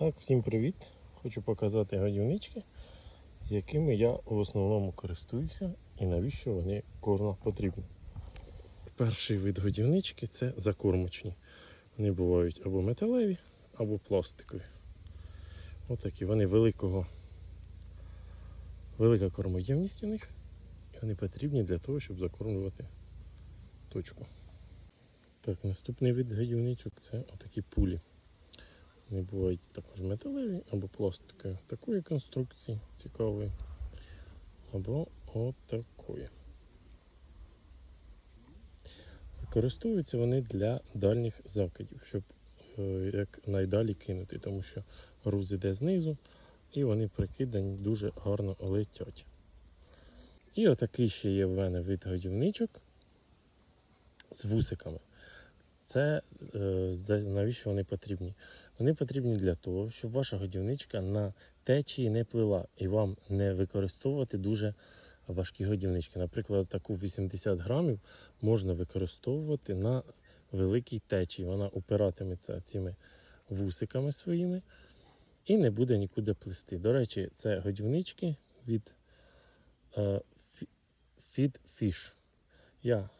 Так, всім привіт! Хочу показати годівнички, якими я в основному користуюся і навіщо вони кожного потрібні. Перший вид годівнички це закормочні. Вони бувають або металеві, або пластикові. Отакі вони великого, велика кормоємність у них. І вони потрібні для того, щоб закормлювати точку. Так, наступний вид годівничок це отакі пулі. Вони бувають також металеві або пластикові. Такої конструкції цікавої. Або отакої. Використовуються вони для дальніх закидів, щоб е, як найдалі кинути, тому що груз іде знизу і вони прикидані дуже гарно летять. І отакий ще є в мене вид годівничок з вусиками. Це е, навіщо вони потрібні? Вони потрібні для того, щоб ваша годівничка на течії не плила і вам не використовувати дуже важкі годівнички. Наприклад, таку 80 грамів можна використовувати на великій течії. Вона упиратиметься цими вусиками своїми і не буде нікуди плисти. До речі, це годівнички від е, Feed Fish. Я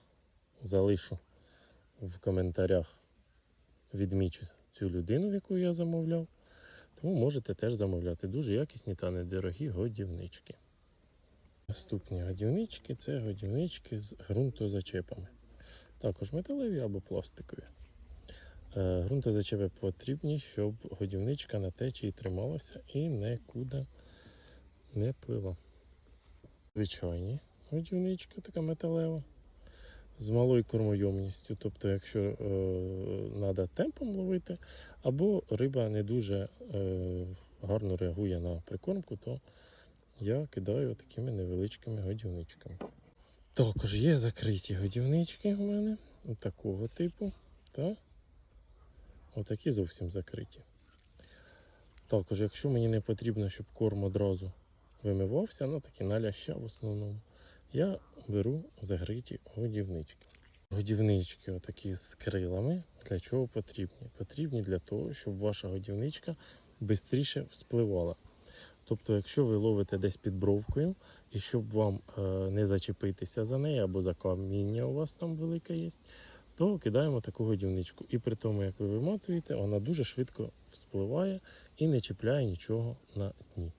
залишу в коментарях відмічу цю людину, в яку я замовляв. Тому можете теж замовляти дуже якісні та недорогі годівнички. Наступні годівнички це годівнички з ґрунтозачепами. Також металеві або пластикові. Е, Ґрунтозачепи потрібні, щоб годівничка на течії трималася і нікуди не плила. Звичайні годівничка така металева з малою кормойомністю. Тобто, якщо треба темпом ловити, або риба не дуже е, гарно реагує на прикормку, то я кидаю такими невеличкими годівничками. Також є закриті годівнички у мене такого типу. Та отакі зовсім закриті. Також, якщо мені не потрібно, щоб корм одразу вимивався, ну такі на ляща в основному, я беру закриті годівнички. Годівнички отакі з крилами. Для чого потрібні? Потрібні для того, щоб ваша годівничка швидше вспливала. Тобто, якщо ви ловите десь під бровкою, і щоб вам е, не зачепитися за неї, або за каміння у вас там велике є, то кидаємо таку годівничку. І при тому, як ви виматуєте, вона дуже швидко вспливає і не чіпляє нічого на дні.